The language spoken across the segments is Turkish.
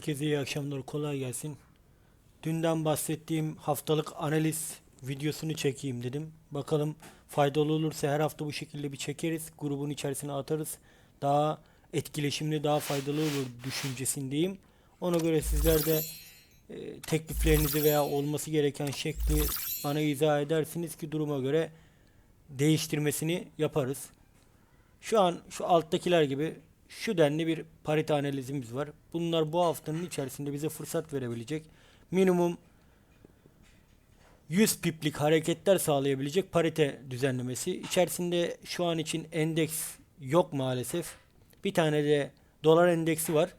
Herkese iyi akşamlar, kolay gelsin. Dünden bahsettiğim haftalık analiz videosunu çekeyim dedim. Bakalım faydalı olursa her hafta bu şekilde bir çekeriz. Grubun içerisine atarız. Daha etkileşimli, daha faydalı olur düşüncesindeyim. Ona göre sizler de e, tekliflerinizi veya olması gereken şekli bana izah edersiniz ki duruma göre değiştirmesini yaparız. Şu an şu alttakiler gibi şu denli bir parite analizimiz var. Bunlar bu haftanın içerisinde bize fırsat verebilecek minimum 100 piplik hareketler sağlayabilecek parite düzenlemesi. İçerisinde şu an için endeks yok maalesef. Bir tane de dolar endeksi var.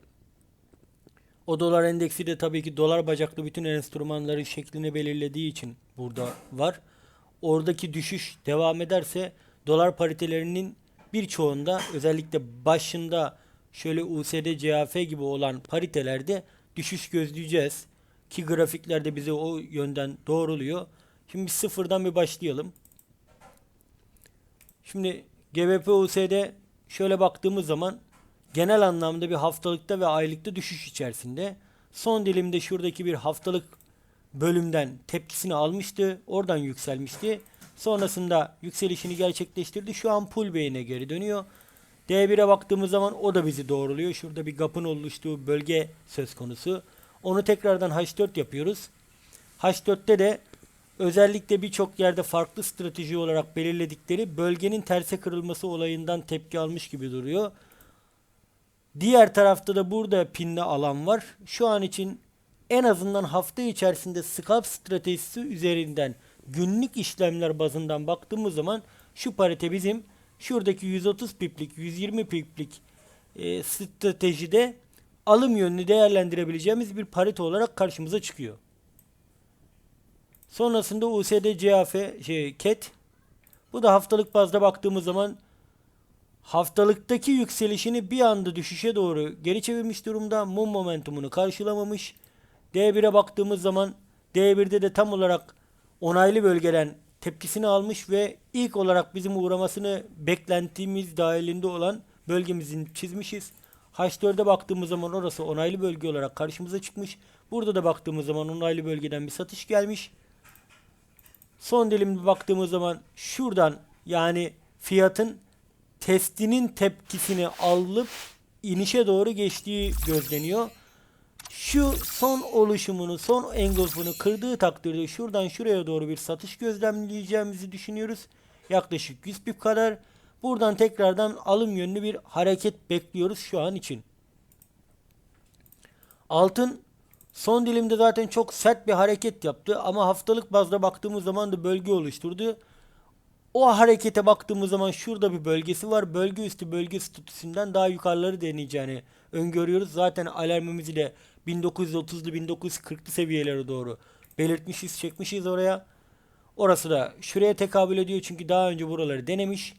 O dolar endeksi de tabii ki dolar bacaklı bütün enstrümanların şeklini belirlediği için burada var. Oradaki düşüş devam ederse dolar paritelerinin birçoğunda özellikle başında şöyle USD CAF gibi olan paritelerde düşüş gözleyeceğiz. Ki grafiklerde bize o yönden doğruluyor. Şimdi biz sıfırdan bir başlayalım. Şimdi GBP USD şöyle baktığımız zaman genel anlamda bir haftalıkta ve aylıkta düşüş içerisinde. Son dilimde şuradaki bir haftalık bölümden tepkisini almıştı. Oradan yükselmişti. Sonrasında yükselişini gerçekleştirdi. Şu an pullback'ine geri dönüyor. D1'e baktığımız zaman o da bizi doğruluyor. Şurada bir gap'ın oluştuğu bölge söz konusu. Onu tekrardan H4 yapıyoruz. H4'te de özellikle birçok yerde farklı strateji olarak belirledikleri bölgenin terse kırılması olayından tepki almış gibi duruyor. Diğer tarafta da burada pinli alan var. Şu an için en azından hafta içerisinde scalp stratejisi üzerinden günlük işlemler bazından baktığımız zaman şu parite bizim şuradaki 130 piplik 120 piplik e, stratejide alım yönünü değerlendirebileceğimiz bir parite olarak karşımıza çıkıyor. Sonrasında USD CAF şey CAT bu da haftalık bazda baktığımız zaman haftalıktaki yükselişini bir anda düşüşe doğru geri çevirmiş durumda. Mum momentumunu karşılamamış. D1'e baktığımız zaman D1'de de tam olarak onaylı bölgeden tepkisini almış ve ilk olarak bizim uğramasını beklentimiz dahilinde olan bölgemizin çizmişiz. H4'e baktığımız zaman orası onaylı bölge olarak karşımıza çıkmış. Burada da baktığımız zaman onaylı bölgeden bir satış gelmiş. Son dilimde baktığımız zaman şuradan yani fiyatın testinin tepkisini alıp inişe doğru geçtiği gözleniyor. Şu son oluşumunu, son engulfunu kırdığı takdirde şuradan şuraya doğru bir satış gözlemleyeceğimizi düşünüyoruz. Yaklaşık 100 pip kadar. Buradan tekrardan alım yönlü bir hareket bekliyoruz şu an için. Altın son dilimde zaten çok sert bir hareket yaptı ama haftalık bazda baktığımız zaman da bölge oluşturdu. O harekete baktığımız zaman şurada bir bölgesi var. Bölge üstü bölge statüsünden daha yukarıları deneyeceğini öngörüyoruz. Zaten alarmımızı da 1930'lu 1940'lı seviyelere doğru belirtmişiz, çekmişiz oraya. Orası da şuraya tekabül ediyor çünkü daha önce buraları denemiş.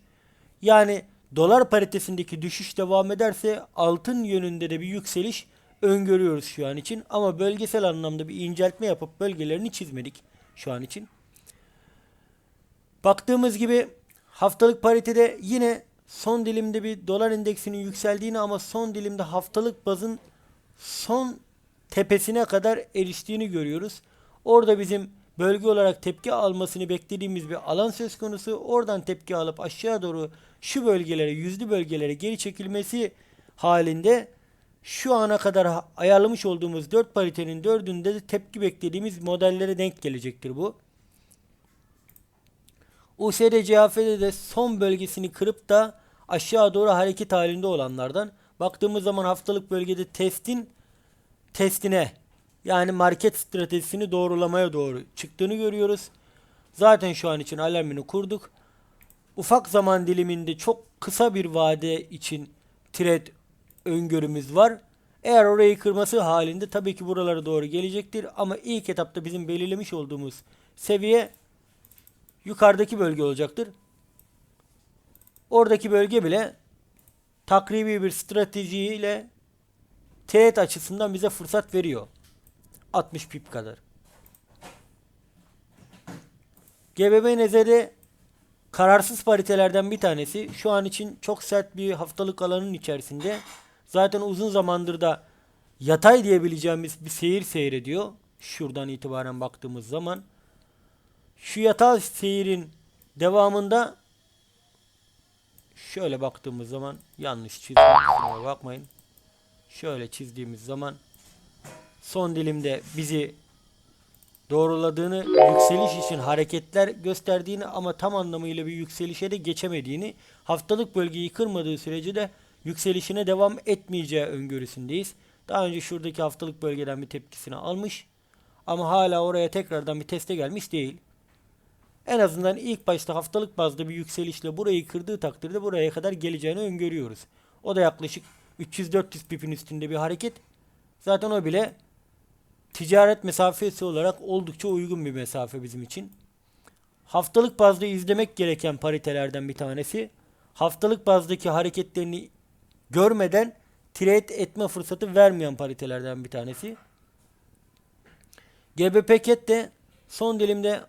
Yani dolar paritesindeki düşüş devam ederse altın yönünde de bir yükseliş öngörüyoruz şu an için. Ama bölgesel anlamda bir inceltme yapıp bölgelerini çizmedik şu an için. Baktığımız gibi haftalık paritede yine son dilimde bir dolar endeksinin yükseldiğini ama son dilimde haftalık bazın son tepesine kadar eriştiğini görüyoruz. Orada bizim bölge olarak tepki almasını beklediğimiz bir alan söz konusu. Oradan tepki alıp aşağı doğru şu bölgelere, yüzlü bölgelere geri çekilmesi halinde şu ana kadar ayarlamış olduğumuz 4 paritenin 4'ünde de tepki beklediğimiz modellere denk gelecektir bu. USD CHF'de de son bölgesini kırıp da aşağı doğru hareket halinde olanlardan. Baktığımız zaman haftalık bölgede testin testine yani market stratejisini doğrulamaya doğru çıktığını görüyoruz. Zaten şu an için alarmını kurduk. Ufak zaman diliminde çok kısa bir vade için trade öngörümüz var. Eğer orayı kırması halinde tabii ki buralara doğru gelecektir. Ama ilk etapta bizim belirlemiş olduğumuz seviye yukarıdaki bölge olacaktır. Oradaki bölge bile takribi bir stratejiyle teğet açısından bize fırsat veriyor. 60 pip kadar. GBB nezeri kararsız paritelerden bir tanesi. Şu an için çok sert bir haftalık alanın içerisinde. Zaten uzun zamandır da yatay diyebileceğimiz bir seyir seyrediyor. Şuradan itibaren baktığımız zaman şu yatay seyirin devamında şöyle baktığımız zaman yanlış. Kusura bakmayın. Şöyle çizdiğimiz zaman son dilimde bizi doğruladığını, yükseliş için hareketler gösterdiğini ama tam anlamıyla bir yükselişe de geçemediğini, haftalık bölgeyi kırmadığı sürece de yükselişine devam etmeyeceği öngörüsündeyiz. Daha önce şuradaki haftalık bölgeden bir tepkisini almış ama hala oraya tekrardan bir teste gelmiş değil. En azından ilk başta haftalık bazda bir yükselişle burayı kırdığı takdirde buraya kadar geleceğini öngörüyoruz. O da yaklaşık 300-400 pipin üstünde bir hareket. Zaten o bile ticaret mesafesi olarak oldukça uygun bir mesafe bizim için. Haftalık bazda izlemek gereken paritelerden bir tanesi. Haftalık bazdaki hareketlerini görmeden trade etme fırsatı vermeyen paritelerden bir tanesi. GBP CAT de son dilimde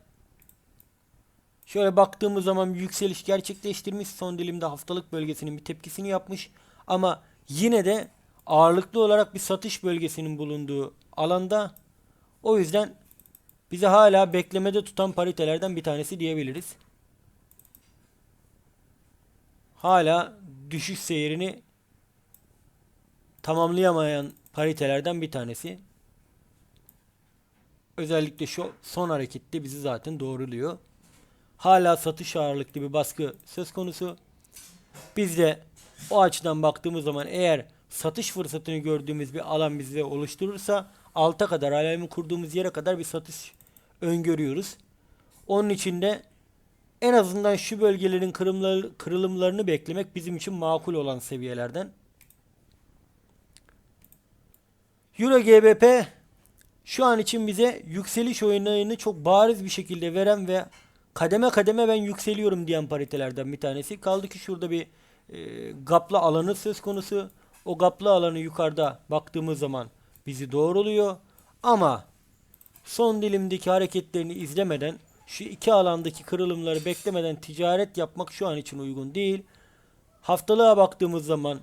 şöyle baktığımız zaman yükseliş gerçekleştirmiş. Son dilimde haftalık bölgesinin bir tepkisini yapmış. Ama yine de ağırlıklı olarak bir satış bölgesinin bulunduğu alanda o yüzden bizi hala beklemede tutan paritelerden bir tanesi diyebiliriz. Hala düşüş seyrini tamamlayamayan paritelerden bir tanesi. Özellikle şu son harekette bizi zaten doğruluyor. Hala satış ağırlıklı bir baskı söz konusu. Biz de o açıdan baktığımız zaman eğer satış fırsatını gördüğümüz bir alan bize oluşturursa alta kadar alarmı kurduğumuz yere kadar bir satış öngörüyoruz. Onun için de en azından şu bölgelerin kırımları, kırılımlarını beklemek bizim için makul olan seviyelerden. Euro GBP şu an için bize yükseliş oyunlarını çok bariz bir şekilde veren ve kademe kademe ben yükseliyorum diyen paritelerden bir tanesi. Kaldı ki şurada bir e, gaplı alanı söz konusu. O gaplı alanı yukarıda baktığımız zaman bizi doğruluyor. Ama son dilimdeki hareketlerini izlemeden şu iki alandaki kırılımları beklemeden ticaret yapmak şu an için uygun değil. Haftalığa baktığımız zaman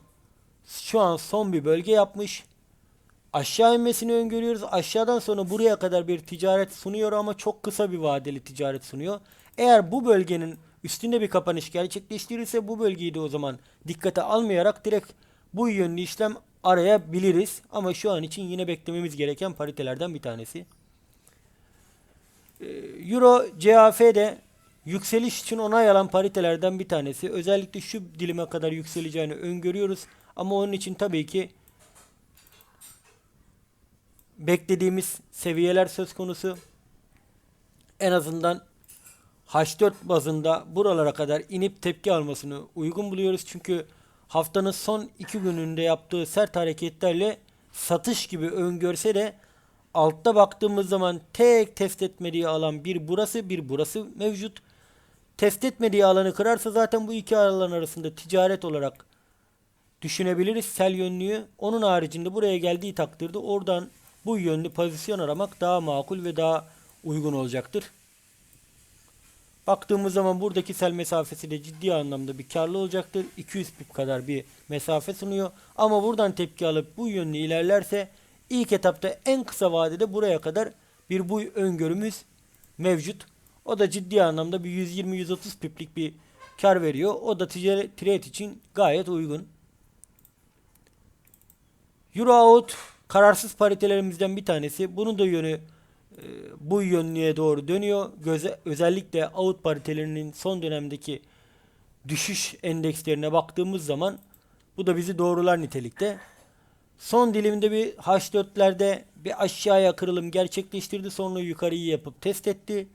şu an son bir bölge yapmış. Aşağı inmesini öngörüyoruz. Aşağıdan sonra buraya kadar bir ticaret sunuyor ama çok kısa bir vadeli ticaret sunuyor. Eğer bu bölgenin üstünde bir kapanış gerçekleştirirse bu bölgeyi de o zaman dikkate almayarak direkt bu yönlü işlem arayabiliriz. Ama şu an için yine beklememiz gereken paritelerden bir tanesi. Ee, Euro CAF de yükseliş için onay alan paritelerden bir tanesi. Özellikle şu dilime kadar yükseleceğini öngörüyoruz. Ama onun için tabii ki beklediğimiz seviyeler söz konusu. En azından H4 bazında buralara kadar inip tepki almasını uygun buluyoruz. Çünkü haftanın son iki gününde yaptığı sert hareketlerle satış gibi öngörse de altta baktığımız zaman tek test etmediği alan bir burası bir burası mevcut. Test etmediği alanı kırarsa zaten bu iki alan arasında ticaret olarak düşünebiliriz sel yönlüyü. Onun haricinde buraya geldiği takdirde oradan bu yönlü pozisyon aramak daha makul ve daha uygun olacaktır. Baktığımız zaman buradaki sel mesafesi de ciddi anlamda bir karlı olacaktır. 200 pip kadar bir mesafe sunuyor. Ama buradan tepki alıp bu yönlü ilerlerse ilk etapta en kısa vadede buraya kadar bir bu öngörümüz mevcut. O da ciddi anlamda bir 120-130 piplik bir kar veriyor. O da ticaret trade için gayet uygun. Euro out kararsız paritelerimizden bir tanesi. Bunun da yönü bu yönlüğe doğru dönüyor. Göze, özellikle out paritelerinin son dönemdeki düşüş endekslerine baktığımız zaman bu da bizi doğrular nitelikte. Son dilimde bir H4'lerde bir aşağıya kırılım gerçekleştirdi. Sonra yukarıyı yapıp test etti.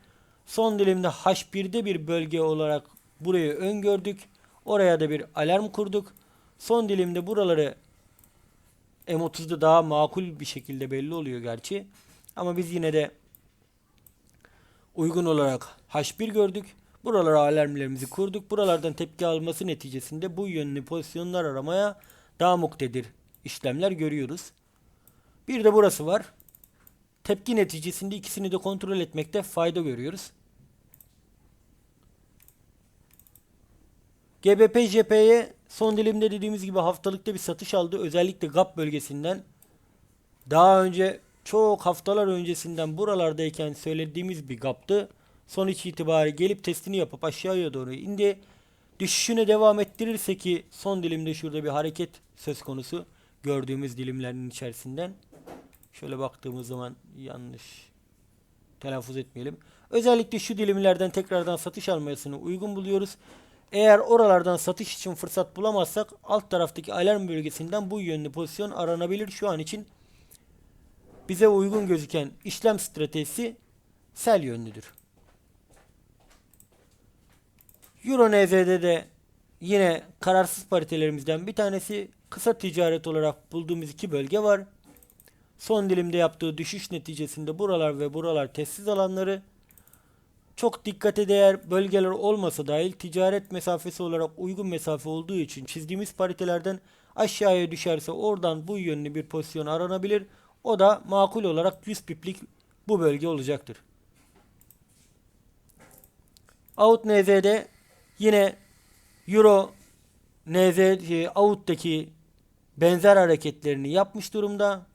Son dilimde H1'de bir bölge olarak burayı öngördük. Oraya da bir alarm kurduk. Son dilimde buraları M30'da daha makul bir şekilde belli oluyor gerçi. Ama biz yine de uygun olarak H1 gördük. Buralara alarmlarımızı kurduk. Buralardan tepki alması neticesinde bu yönlü pozisyonlar aramaya daha muktedir işlemler görüyoruz. Bir de burası var. Tepki neticesinde ikisini de kontrol etmekte fayda görüyoruz. GBP JP'ye son dilimde dediğimiz gibi haftalıkta bir satış aldı. Özellikle GAP bölgesinden daha önce çok haftalar öncesinden buralardayken söylediğimiz bir gaptı. Sonuç itibariyle gelip testini yapıp aşağıya doğru indi. Düşüşüne devam ettirirse ki son dilimde şurada bir hareket söz konusu gördüğümüz dilimlerin içerisinden. Şöyle baktığımız zaman yanlış telaffuz etmeyelim. Özellikle şu dilimlerden tekrardan satış almasını uygun buluyoruz. Eğer oralardan satış için fırsat bulamazsak alt taraftaki alarm bölgesinden bu yönlü pozisyon aranabilir. Şu an için bize uygun gözüken işlem stratejisi sel yönlüdür. Euro NZ'de de yine kararsız paritelerimizden bir tanesi kısa ticaret olarak bulduğumuz iki bölge var. Son dilimde yaptığı düşüş neticesinde buralar ve buralar testsiz alanları çok dikkate değer bölgeler olmasa dahil ticaret mesafesi olarak uygun mesafe olduğu için çizdiğimiz paritelerden aşağıya düşerse oradan bu yönlü bir pozisyon aranabilir. O da makul olarak 100 piplik bu bölge olacaktır. Out NZ'de yine Euro NZ Out'taki benzer hareketlerini yapmış durumda.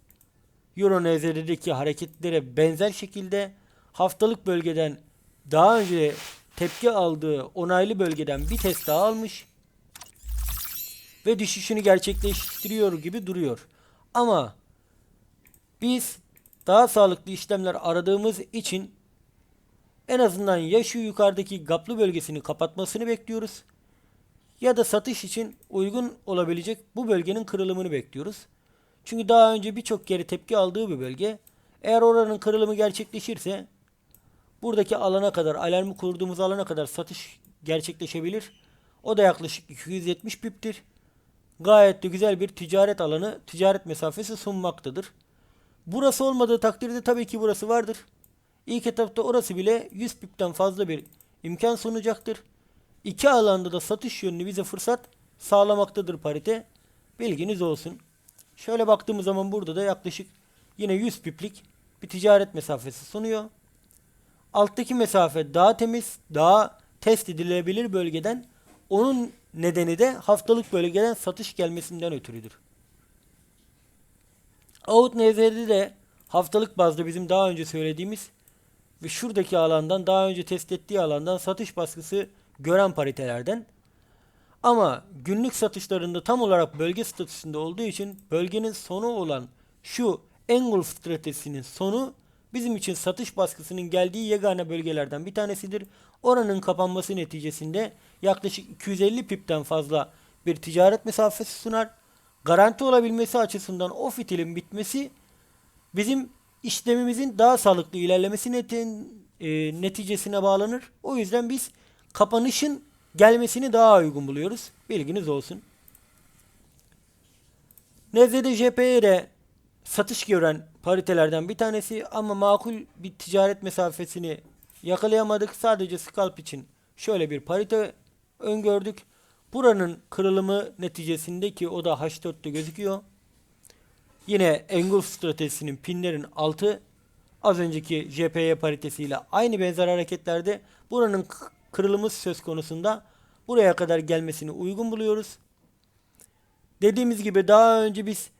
Euro NZ'deki hareketlere benzer şekilde haftalık bölgeden daha önce tepki aldığı onaylı bölgeden bir test daha almış ve düşüşünü gerçekleştiriyor gibi duruyor. Ama biz daha sağlıklı işlemler aradığımız için en azından ya şu yukarıdaki gaplı bölgesini kapatmasını bekliyoruz ya da satış için uygun olabilecek bu bölgenin kırılımını bekliyoruz. Çünkü daha önce birçok kere tepki aldığı bir bölge. Eğer oranın kırılımı gerçekleşirse buradaki alana kadar, alarmı kurduğumuz alana kadar satış gerçekleşebilir. O da yaklaşık 270 piptir. Gayet de güzel bir ticaret alanı, ticaret mesafesi sunmaktadır. Burası olmadığı takdirde tabii ki burası vardır. İlk etapta orası bile 100 pipten fazla bir imkan sunacaktır. İki alanda da satış yönünü bize fırsat sağlamaktadır parite. Bilginiz olsun. Şöyle baktığımız zaman burada da yaklaşık yine 100 piplik bir ticaret mesafesi sunuyor. Alttaki mesafe daha temiz, daha test edilebilir bölgeden. Onun nedeni de haftalık bölgeden satış gelmesinden ötürüdür. Out NZ'de de haftalık bazda bizim daha önce söylediğimiz ve şuradaki alandan daha önce test ettiği alandan satış baskısı gören paritelerden. Ama günlük satışlarında tam olarak bölge statüsünde olduğu için bölgenin sonu olan şu Engulf stratejisinin sonu bizim için satış baskısının geldiği yegane bölgelerden bir tanesidir. Oranın kapanması neticesinde yaklaşık 250 pipten fazla bir ticaret mesafesi sunar. Garanti olabilmesi açısından o fitilin bitmesi bizim işlemimizin daha sağlıklı ilerlemesi netin, e, neticesine bağlanır. O yüzden biz kapanışın gelmesini daha uygun buluyoruz. Bilginiz olsun. Nezlede JP'ye de satış gören paritelerden bir tanesi ama makul bir ticaret mesafesini yakalayamadık. Sadece scalp için şöyle bir parite öngördük. Buranın kırılımı neticesinde ki o da H4'te gözüküyor. Yine Engulf stratejisinin pinlerin altı az önceki JPY paritesiyle aynı benzer hareketlerde buranın kırılımı söz konusunda buraya kadar gelmesini uygun buluyoruz. Dediğimiz gibi daha önce biz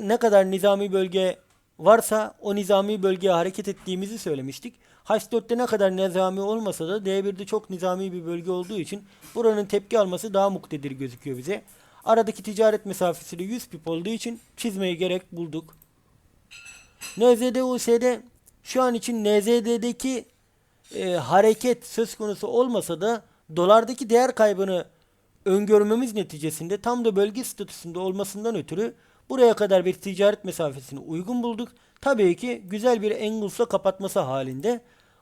ne kadar nizami bölge varsa o nizami bölgeye hareket ettiğimizi söylemiştik. H4'te ne kadar nizami olmasa da D1'de çok nizami bir bölge olduğu için buranın tepki alması daha muktedir gözüküyor bize. Aradaki ticaret mesafesi de 100 pip olduğu için çizmeye gerek bulduk. NZD USD şu an için NZD'deki e, hareket söz konusu olmasa da dolardaki değer kaybını öngörmemiz neticesinde tam da bölge statüsünde olmasından ötürü buraya kadar bir ticaret mesafesini uygun bulduk. Tabii ki güzel bir Engulf'la kapatması halinde.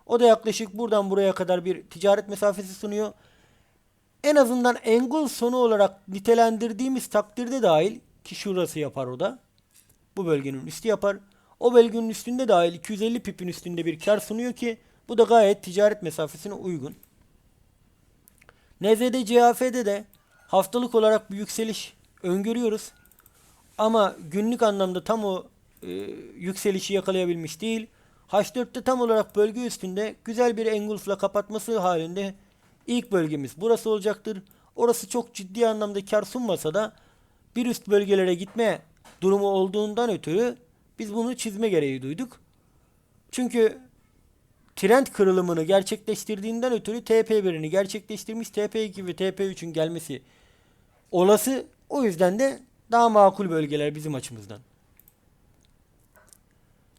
O da yaklaşık buradan buraya kadar bir ticaret mesafesi sunuyor. En azından Engulf sonu olarak nitelendirdiğimiz takdirde dahil ki şurası yapar o da. Bu bölgenin üstü yapar. O bölgenin üstünde dahil 250 pipin üstünde bir kar sunuyor ki bu da gayet ticaret mesafesine uygun. NZD CAF'de de haftalık olarak bir yükseliş öngörüyoruz. Ama günlük anlamda tam o e, yükselişi yakalayabilmiş değil. H4'te tam olarak bölge üstünde güzel bir engulfla kapatması halinde ilk bölgemiz burası olacaktır. Orası çok ciddi anlamda kar sunmasa da bir üst bölgelere gitme durumu olduğundan ötürü Biz bunu çizme gereği duyduk. Çünkü trend kırılımını gerçekleştirdiğinden ötürü TP1'ini gerçekleştirmiş TP2 ve TP3'ün gelmesi olası. O yüzden de daha makul bölgeler bizim açımızdan.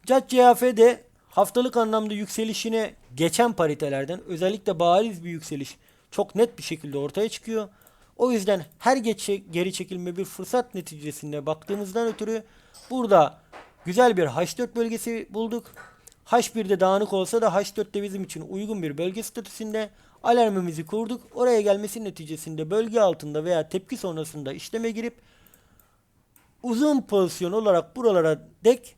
CAD CAF de haftalık anlamda yükselişine geçen paritelerden özellikle bariz bir yükseliş çok net bir şekilde ortaya çıkıyor. O yüzden her geçe, geri çekilme bir fırsat neticesinde baktığımızdan ötürü burada güzel bir H4 bölgesi bulduk. H1'de dağınık olsa da H4'te bizim için uygun bir bölge statüsünde alarmımızı kurduk. Oraya gelmesi neticesinde bölge altında veya tepki sonrasında işleme girip uzun pozisyon olarak buralara dek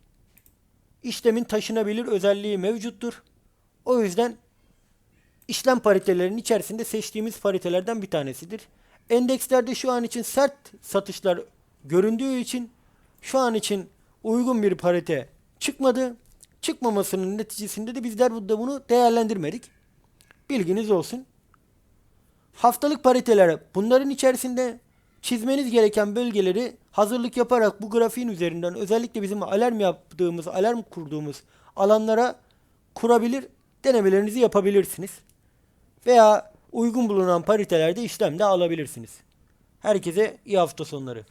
işlemin taşınabilir özelliği mevcuttur. O yüzden işlem paritelerinin içerisinde seçtiğimiz paritelerden bir tanesidir. Endekslerde şu an için sert satışlar göründüğü için şu an için uygun bir parite çıkmadı. Çıkmamasının neticesinde de bizler burada bunu değerlendirmedik. Bilginiz olsun. Haftalık pariteler bunların içerisinde çizmeniz gereken bölgeleri hazırlık yaparak bu grafiğin üzerinden özellikle bizim alarm yaptığımız, alarm kurduğumuz alanlara kurabilir, denemelerinizi yapabilirsiniz. Veya uygun bulunan paritelerde işlem de alabilirsiniz. Herkese iyi hafta sonları.